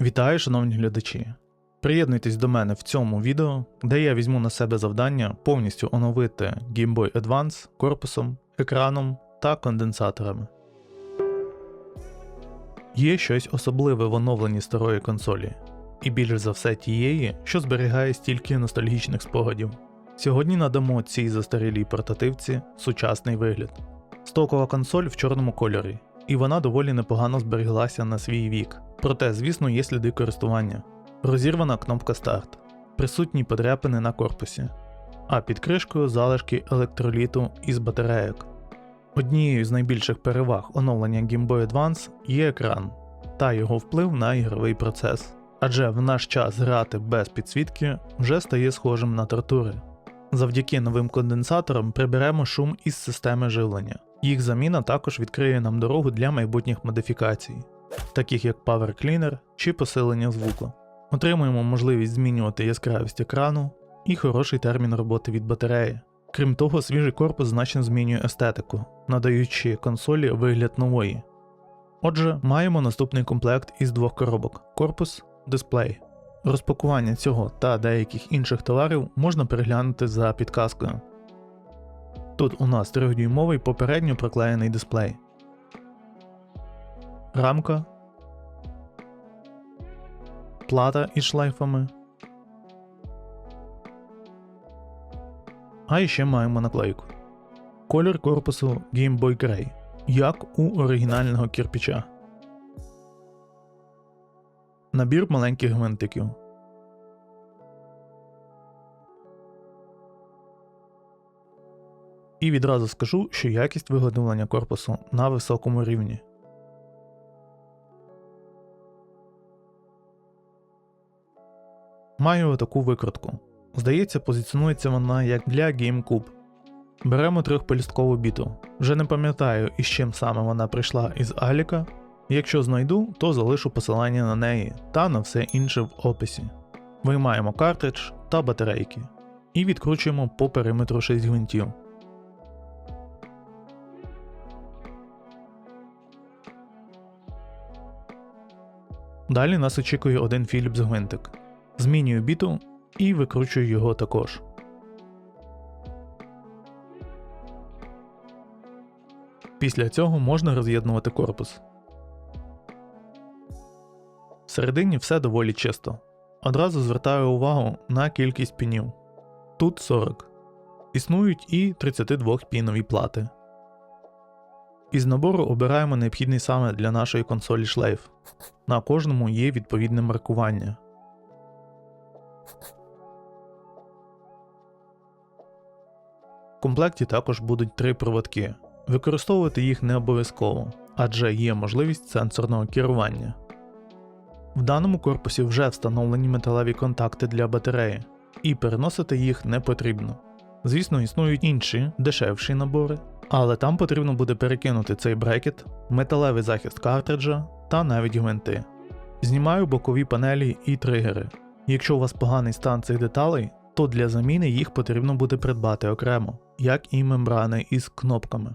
Вітаю, шановні глядачі! Приєднуйтесь до мене в цьому відео, де я візьму на себе завдання повністю оновити Game Boy Advance корпусом, екраном та конденсаторами. Є щось особливе в оновленні старої консолі, і більш за все тієї, що зберігає стільки ностальгічних спогадів. Сьогодні надамо цій застарілій портативці сучасний вигляд. Стокова консоль в чорному кольорі, і вона доволі непогано зберіглася на свій вік. Проте, звісно, є сліди користування. Розірвана кнопка старт, присутні подряпини на корпусі, а під кришкою залишки електроліту із батарейок. Однією з найбільших переваг оновлення Game Boy Advance є екран та його вплив на ігровий процес. Адже в наш час грати без підсвітки вже стає схожим на тортури. Завдяки новим конденсаторам приберемо шум із системи живлення. Їх заміна також відкриє нам дорогу для майбутніх модифікацій, таких як Power Cleaner чи посилення звуку. Отримуємо можливість змінювати яскравість екрану і хороший термін роботи від батареї. Крім того, свіжий корпус значно змінює естетику, надаючи консолі вигляд нової. Отже, маємо наступний комплект із двох коробок: корпус, дисплей. Розпакування цього та деяких інших товарів можна переглянути за підказкою. Тут у нас 3-дюймовий попередньо проклеєний дисплей. Рамка. Плата із шлейфами. А іще маємо наклейку. Колір корпусу Game Boy Grey, як у оригінального кірпіча. Набір маленьких гвинтиків. І відразу скажу, що якість виготовлення корпусу на високому рівні. Маю отаку викрутку. Здається, позиціонується вона як для GameCube. Беремо трьохполісткову біту. Вже не пам'ятаю, із чим саме вона прийшла із Аліка. Якщо знайду, то залишу посилання на неї та на все інше в описі. Виймаємо картридж та батарейки і відкручуємо по периметру 6 гвинтів. Далі нас очікує один Philips гвинтик. Змінюю біту і викручую його також. Після цього можна роз'єднувати корпус. Всередині все доволі чисто. Одразу звертаю увагу на кількість пінів. Тут 40. Існують і 32 пінові плати. Із набору обираємо необхідний саме для нашої консолі шлейф. На кожному є відповідне маркування. В комплекті також будуть три проводки. Використовувати їх не обов'язково, адже є можливість сенсорного керування. В даному корпусі вже встановлені металеві контакти для батареї, і переносити їх не потрібно. Звісно, існують інші, дешевші набори, але там потрібно буде перекинути цей брекет, металевий захист картриджа та навіть гвинти. Знімаю бокові панелі і тригери. Якщо у вас поганий стан цих деталей, то для заміни їх потрібно буде придбати окремо, як і мембрани із кнопками.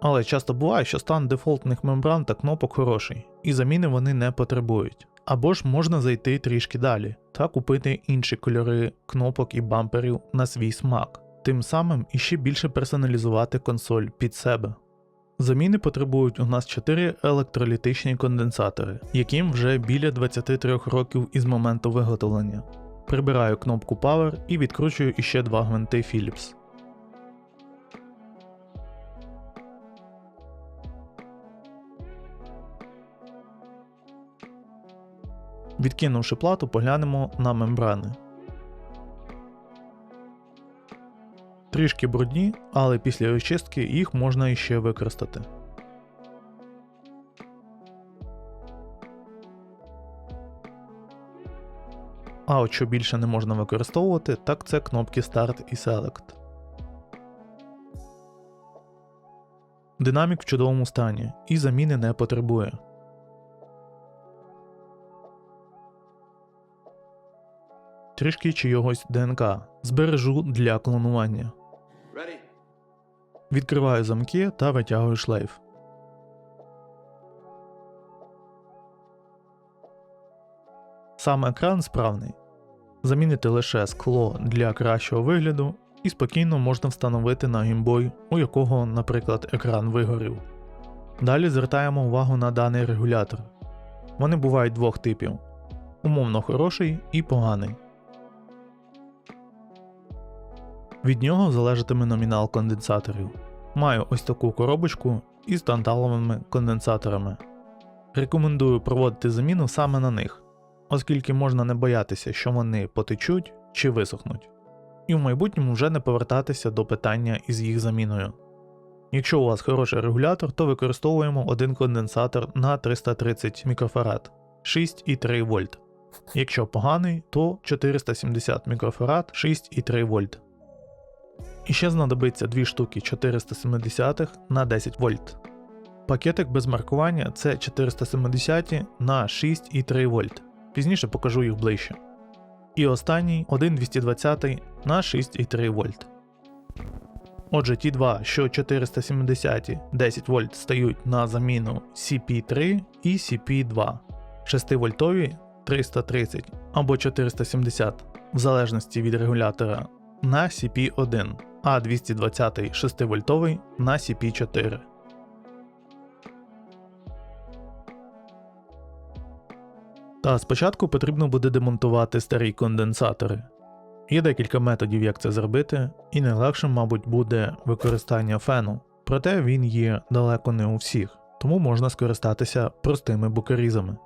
Але часто буває, що стан дефолтних мембран та кнопок хороший, і заміни вони не потребують. Або ж можна зайти трішки далі та купити інші кольори кнопок і бамперів на свій смак, тим самим іще більше персоналізувати консоль під себе. Заміни потребують у нас 4 електролітичні конденсатори, яким вже біля 23 років із моменту виготовлення. Прибираю кнопку Power і відкручую іще два гвинти Philips. Відкинувши плату, поглянемо на мембрани. Трішки брудні, але після очистки їх можна іще використати. А от що більше не можна використовувати, так це кнопки Start і Select. Динамік в чудовому стані і заміни не потребує. Трішки чийогось ДНК збережу для клонування. Відкриваю замки та витягую шлейф. сам екран справний. Замінити лише скло для кращого вигляду і спокійно можна встановити на геймбой, у якого, наприклад, екран вигорів. Далі звертаємо увагу на даний регулятор. Вони бувають двох типів: умовно хороший і поганий. Від нього залежатиме номінал конденсаторів. Маю ось таку коробочку із танталовими конденсаторами. Рекомендую проводити заміну саме на них, оскільки можна не боятися, що вони потечуть чи висохнуть, і в майбутньому вже не повертатися до питання із їх заміною. Якщо у вас хороший регулятор, то використовуємо один конденсатор на 330 мікрофарад 6,3 вольт. Якщо поганий, то 470 мікрофарад 6,3 вольт. І ще знадобиться дві штуки 470 на 10 вольт. Пакетик без маркування це 470 на 6,3 вольт. Пізніше покажу їх ближче. І останній 1220 на 6,3 вольт. Отже, ті два, що 470 10 вольт стають на заміну CP3 і CP2, 6 вольтові 330 або 470 в залежності від регулятора на CP1, а 220 6 вольтовий на CP4. Та спочатку потрібно буде демонтувати старі конденсатори. Є декілька методів, як це зробити, і найлегшим, мабуть, буде використання фену, проте він є далеко не у всіх, тому можна скористатися простими букарізами.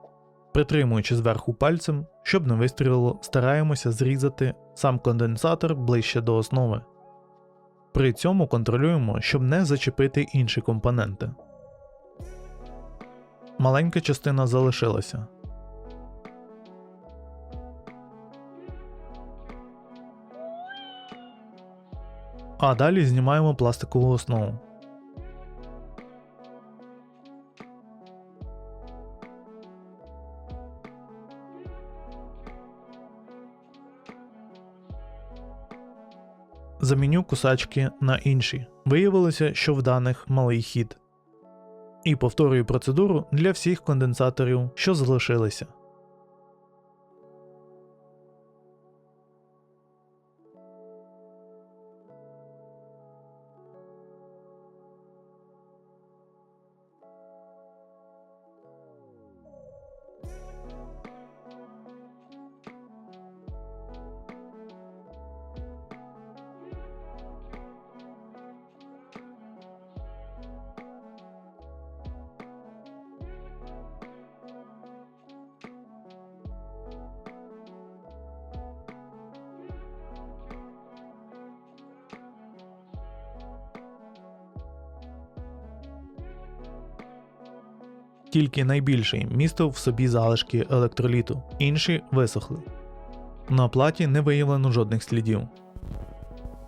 Притримуючи зверху пальцем, щоб не вистрілило, стараємося зрізати сам конденсатор ближче до основи. При цьому контролюємо, щоб не зачепити інші компоненти. Маленька частина залишилася. А далі знімаємо пластикову основу. Заміню кусачки на інші. Виявилося, що в даних малий хід. І повторюю процедуру для всіх конденсаторів, що залишилися. Тільки найбільший містив в собі залишки електроліту, інші висохли. На платі не виявлено жодних слідів.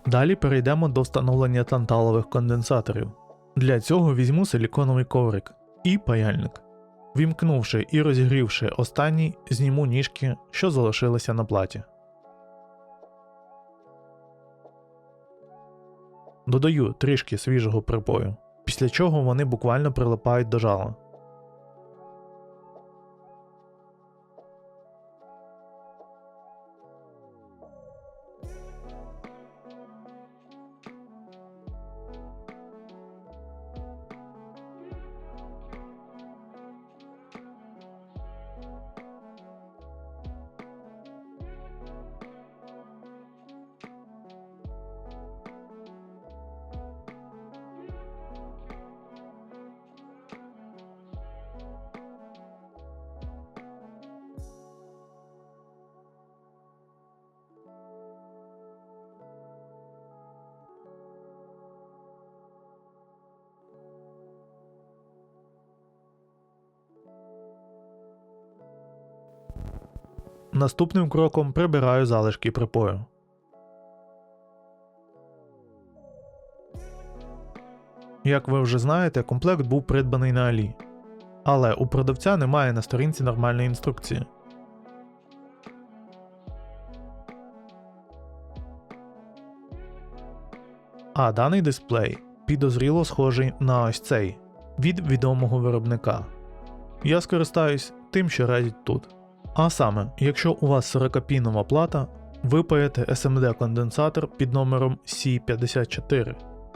Далі перейдемо до встановлення танталових конденсаторів. Для цього візьму силіконовий коврик і паяльник. Вімкнувши і розігрівши останній, зніму ніжки, що залишилися на платі. Додаю трішки свіжого припою, після чого вони буквально прилипають до жала. Наступним кроком прибираю залишки припою. Як ви вже знаєте, комплект був придбаний на Алі. Але у продавця немає на сторінці нормальної інструкції. А даний дисплей підозріло схожий на ось цей від відомого виробника. Я скористаюсь тим, що радять тут. А саме, якщо у вас 40-пінова плата, ви паєте SMD конденсатор під номером C54.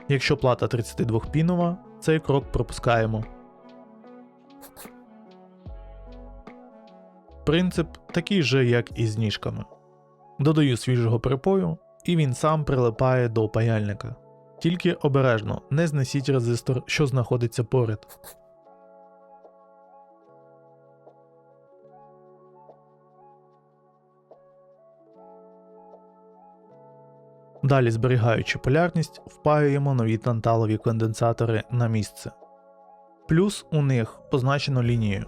Якщо плата 32-пінова, цей крок пропускаємо. Принцип такий же, як і з ніжками. Додаю свіжого припою, і він сам прилипає до паяльника. Тільки обережно не знесіть резистор, що знаходиться поряд. Далі, зберігаючи полярність, впаюємо нові танталові конденсатори на місце. Плюс у них позначено лінією.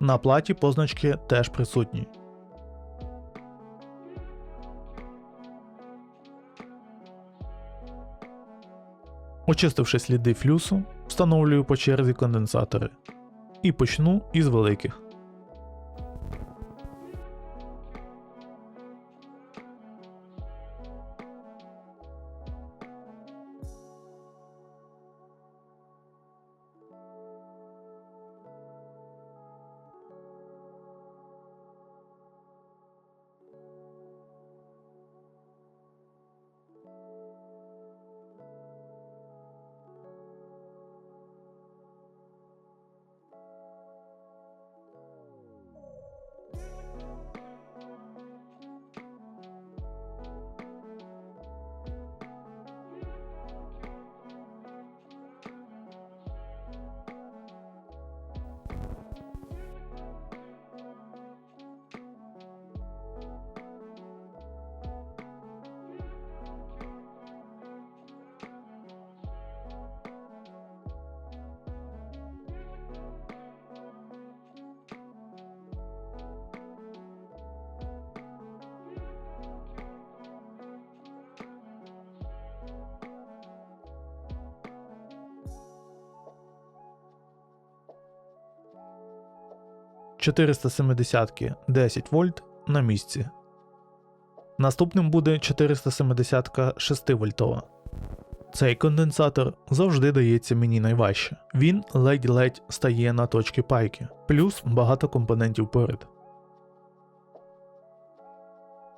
На платі позначки теж присутні. Очистивши сліди флюсу, встановлюю по черзі конденсатори. І почну із великих. – 470 10 вольт на місці. Наступним буде 470 6 вольтова. Цей конденсатор завжди дається мені найважче. Він ледь-ледь стає на точки пайки, плюс багато компонентів поряд.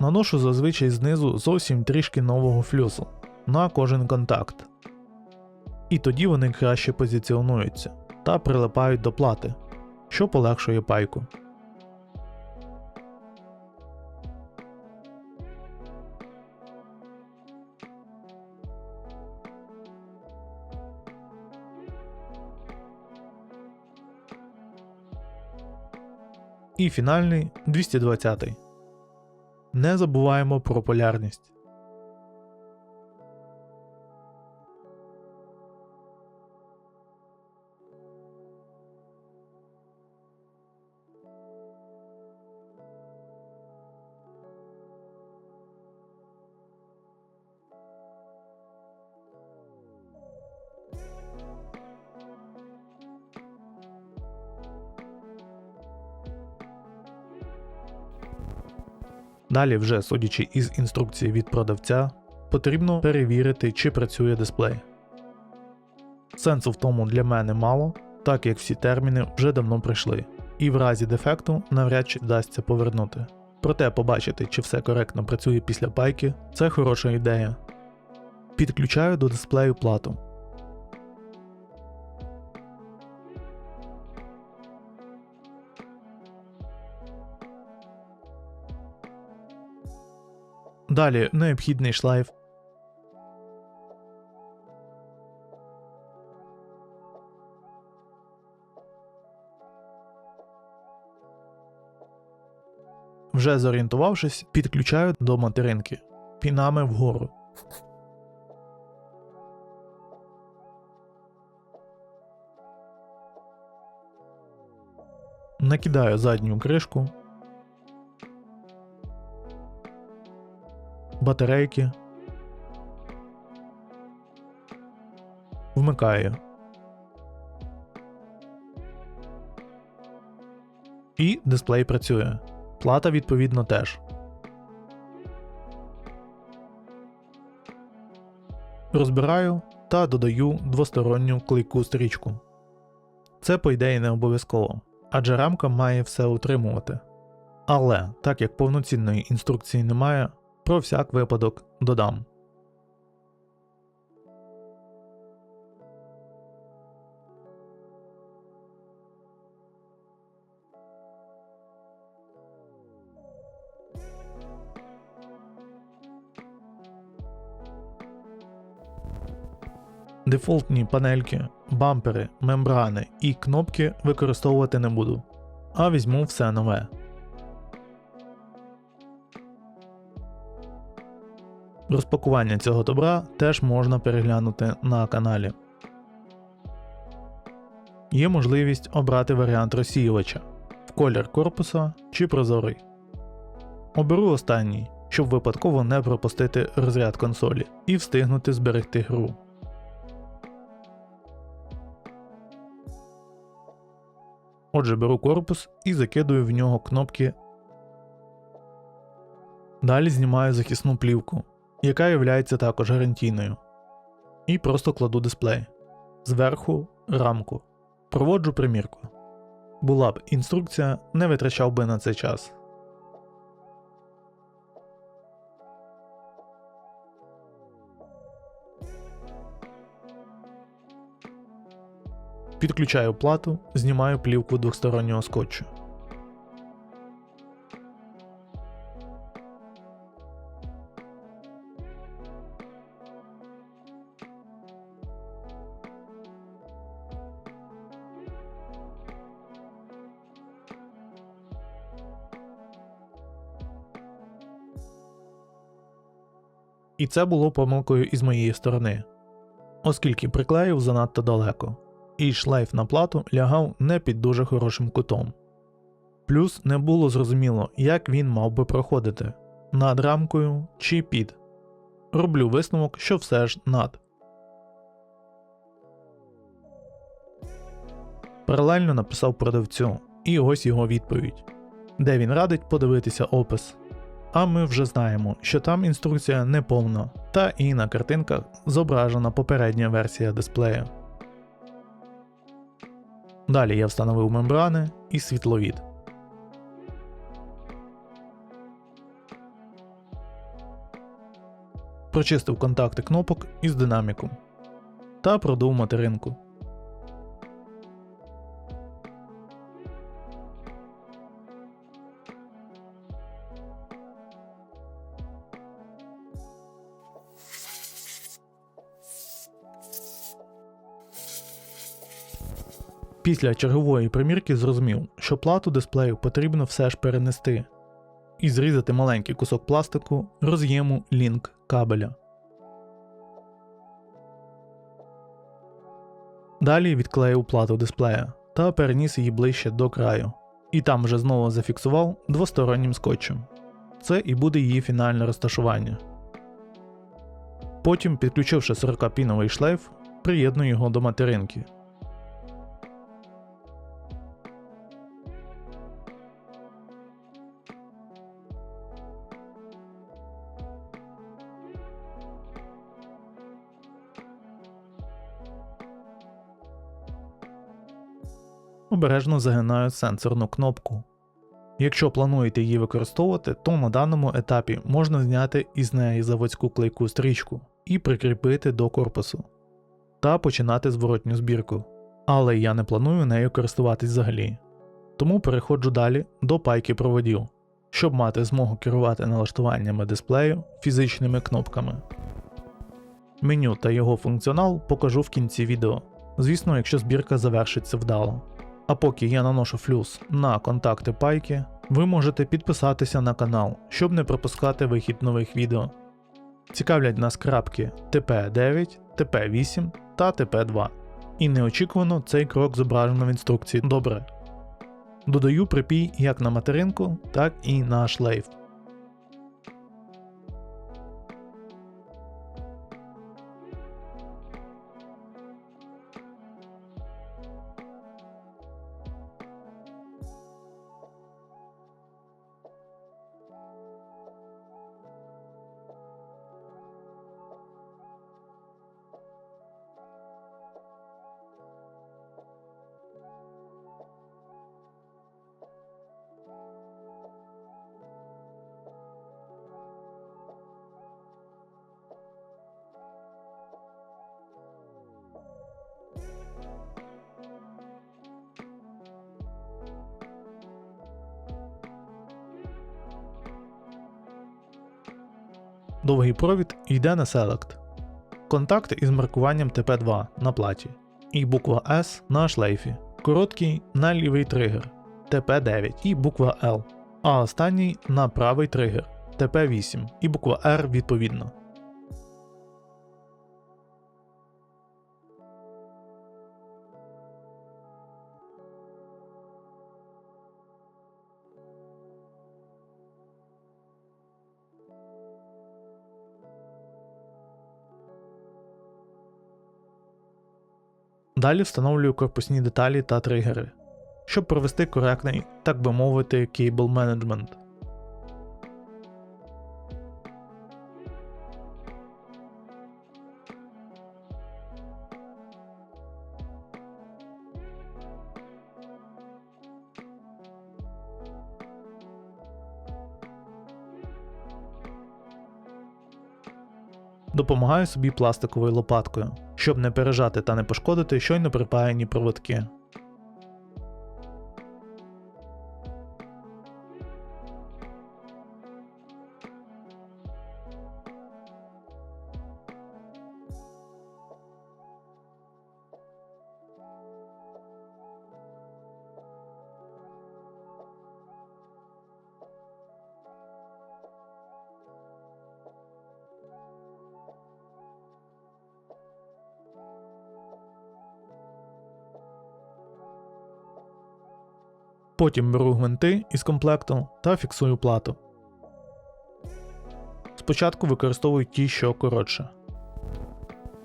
Наношу зазвичай знизу зовсім трішки нового флюсу на кожен контакт. І тоді вони краще позиціонуються та прилипають до плати, що полегшує пайку. І фінальний 220. Не забуваємо про полярність. Далі, вже судячи із інструкції від продавця, потрібно перевірити, чи працює дисплей. Сенсу в тому для мене мало, так як всі терміни вже давно прийшли, і в разі дефекту навряд чи вдасться повернути. Проте побачити, чи все коректно працює після пайки, це хороша ідея. Підключаю до дисплею плату. Далі необхідний шлайф. Вже зорієнтувавшись, підключаю до материнки пінами вгору. Накидаю задню кришку. Батарейки. Вмикаю. І дисплей працює. Плата відповідно теж. Розбираю та додаю двосторонню клейку стрічку. Це, по ідеї, не обов'язково, адже рамка має все утримувати. Але так як повноцінної інструкції немає, про всяк випадок додам. Дефолтні панельки, бампери, мембрани і кнопки використовувати не буду, а візьму все нове. Розпакування цього добра теж можна переглянути на каналі. Є можливість обрати варіант розсіювача в колір корпуса чи прозорий. Оберу останній, щоб випадково не пропустити розряд консолі і встигнути зберегти гру. Отже, беру корпус і закидую в нього кнопки. Далі знімаю захисну плівку, яка є також гарантійною. І просто кладу дисплей. Зверху рамку. Проводжу примірку. Була б інструкція, не витрачав би на це час. Підключаю плату, знімаю плівку двостороннього скотчу. І це було помилкою із моєї сторони, оскільки приклеїв занадто далеко і шлейф на плату лягав не під дуже хорошим кутом. Плюс не було зрозуміло, як він мав би проходити над рамкою чи під. Роблю висновок, що все ж над. Паралельно написав продавцю, і ось його відповідь, де він радить подивитися опис. А ми вже знаємо, що там інструкція не повна, та і на картинках зображена попередня версія дисплею. Далі я встановив мембрани і світловід. Прочистив контакти кнопок із динаміком та продув материнку. Після чергової примірки зрозумів, що плату дисплею потрібно все ж перенести і зрізати маленький кусок пластику роз'єму лінк кабеля. Далі відклеїв плату дисплея та переніс її ближче до краю, і там вже знову зафіксував двостороннім скотчем. Це і буде її фінальне розташування. Потім, підключивши 40-піновий шлейф, приєдную його до материнки. Обережно загинаю сенсорну кнопку. Якщо плануєте її використовувати, то на даному етапі можна зняти із неї заводську клейку стрічку і прикріпити до корпусу та починати зворотню збірку. Але я не планую нею користуватись взагалі. Тому переходжу далі до пайки проводів, щоб мати змогу керувати налаштуваннями дисплею фізичними кнопками. Меню та його функціонал покажу в кінці відео, звісно, якщо збірка завершиться вдало. А поки я наношу флюс на контакти пайки, ви можете підписатися на канал, щоб не пропускати вихід нових відео. Цікавлять нас крапки TP9, TP8 та TP2. І неочікувано цей крок зображено в інструкції добре. Додаю припій як на материнку, так і на шлейф. Довгий провід йде на Select. Контакт із маркуванням TP2 на платі. І буква S на шлейфі. Короткий на лівий тригер TP9 і буква L. А останній на правий тригер TP8 і буква R відповідно. Далі встановлюю корпусні деталі та тригери, щоб провести коректний, так би мовити, кейбл менеджмент. Допомагаю собі пластиковою лопаткою, щоб не пережати та не пошкодити щойно припаяні проводки. Потім беру гвинти із комплекту та фіксую плату. Спочатку використовую ті, що коротше.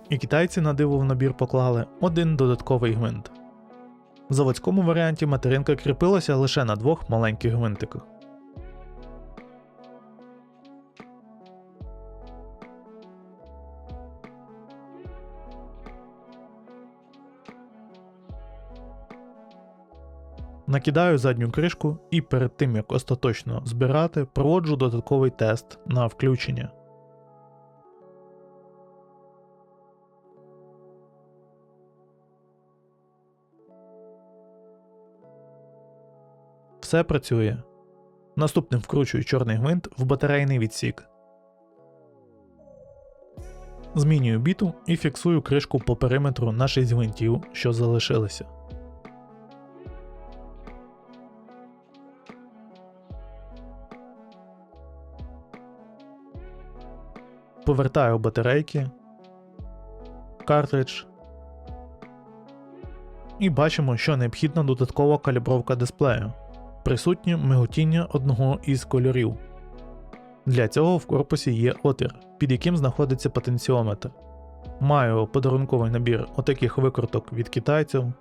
І китайці на диво в набір поклали один додатковий гвинт. В заводському варіанті материнка кріпилася лише на двох маленьких гвинтиках. Накидаю задню кришку і перед тим як остаточно збирати, проводжу додатковий тест на включення. Все працює. Наступним вкручую чорний гвинт в батарейний відсік. Змінюю біту і фіксую кришку по периметру на 6 гвинтів, що залишилися. Повертаю батарейки, картридж. І бачимо, що необхідна додаткова калібровка дисплею. Присутнє миготіння одного із кольорів. Для цього в корпусі є отвір, під яким знаходиться потенціометр. Маю подарунковий набір отаких викруток від китайців.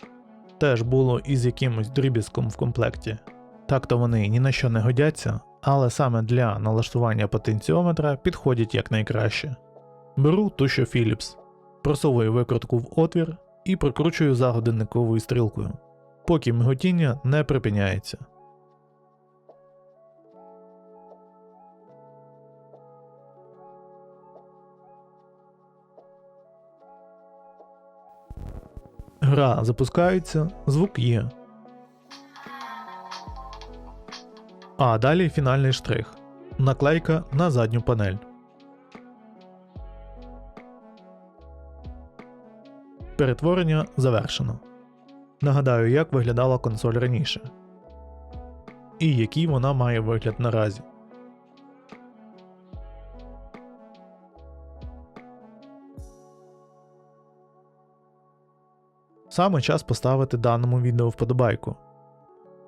Теж було із якимось дріб'язком в комплекті. Так-то вони ні на що не годяться, але саме для налаштування потенціометра підходять якнайкраще. Беру ту Philips, просовую викрутку в отвір і прикручую за годинниковою стрілкою, поки миготіння не припиняється. Гра запускається, звук є. А далі фінальний штрих. Наклейка на задню панель. Перетворення завершено. Нагадаю, як виглядала консоль раніше. І який вона має вигляд наразі. Саме час поставити даному відео вподобайку.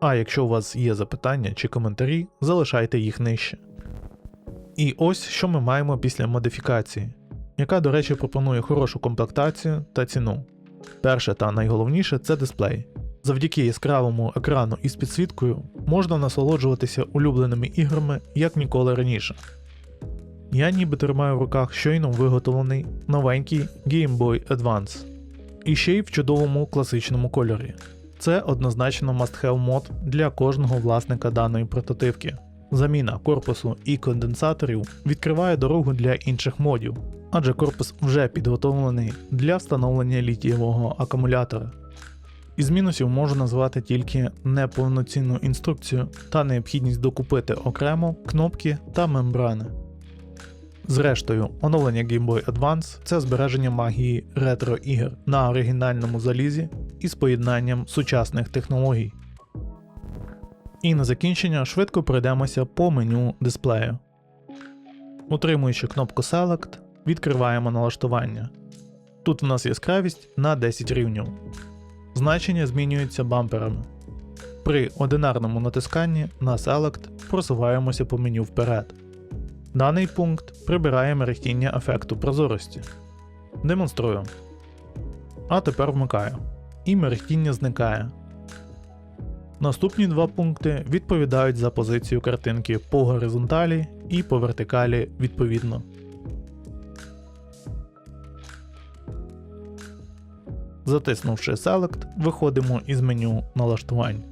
А якщо у вас є запитання чи коментарі, залишайте їх нижче. І ось що ми маємо після модифікації, яка, до речі, пропонує хорошу комплектацію та ціну. Перше та найголовніше це дисплей. Завдяки яскравому екрану із підсвіткою можна насолоджуватися улюбленими іграми як ніколи раніше. Я ніби тримаю в руках щойно виготовлений новенький Game Boy Advance. І ще й в чудовому класичному кольорі. Це однозначно must-have мод для кожного власника даної прототипки. Заміна корпусу і конденсаторів відкриває дорогу для інших модів, адже корпус вже підготовлений для встановлення літієвого акумулятора. Із мінусів можу назвати тільки неповноцінну інструкцію та необхідність докупити окремо кнопки та мембрани. Зрештою, оновлення Game Boy Advance це збереження магії ретро-ігор на оригінальному залізі із поєднанням сучасних технологій. І на закінчення швидко пройдемося по меню дисплею. Утримуючи кнопку Select, відкриваємо налаштування. Тут в нас яскравість на 10 рівнів. Значення змінюються бамперами. При одинарному натисканні на Select просуваємося по меню вперед. Даний пункт прибирає мерехтіння ефекту прозорості. Демонструю. А тепер вмикаю. І мерехтіння зникає. Наступні два пункти відповідають за позицію картинки по горизонталі і по вертикалі відповідно. Затиснувши Select, виходимо із меню налаштувань.